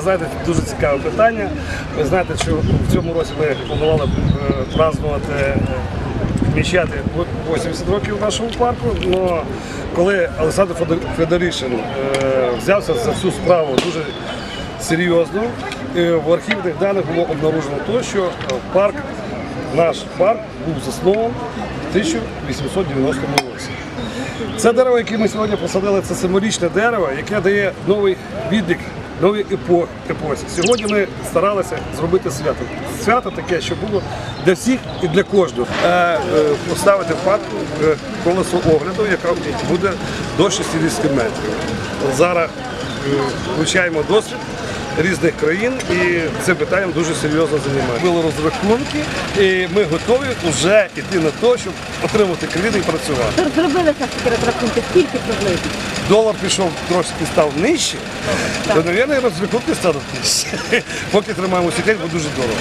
знаєте, це дуже цікаве питання. Ви знаєте, що в цьому році ми планували е, празднувати, е, відмічати 80 років нашому парку. Але коли Олександр Федор- Федоришин е, взявся за цю справу дуже серйозно, е, в архівних даних було обнаружено те, що е, парк, наш парк був заснований в 1890 році. Це дерево, яке ми сьогодні посадили, це семирічне дерево, яке дає новий відлік, новій епо- епосі. Сьогодні ми старалися зробити свято. Свято таке, що було для всіх і для кожного. Е, е, поставити в парку е, колесо огляду, яка буде до 60 метрів. Зараз вивчаємо досвід різних країн і цим питанням дуже серйозно займаємося. Були розрахунки, і ми готові вже йти на те, щоб отримати кредит і працювати. Зробили такі розрахунки, скільки приблизно? Долар пішов трошки став нижче, то, мабуть, розрахунки стануть нижче. Поки тримаємо секрет, бо дуже дорого.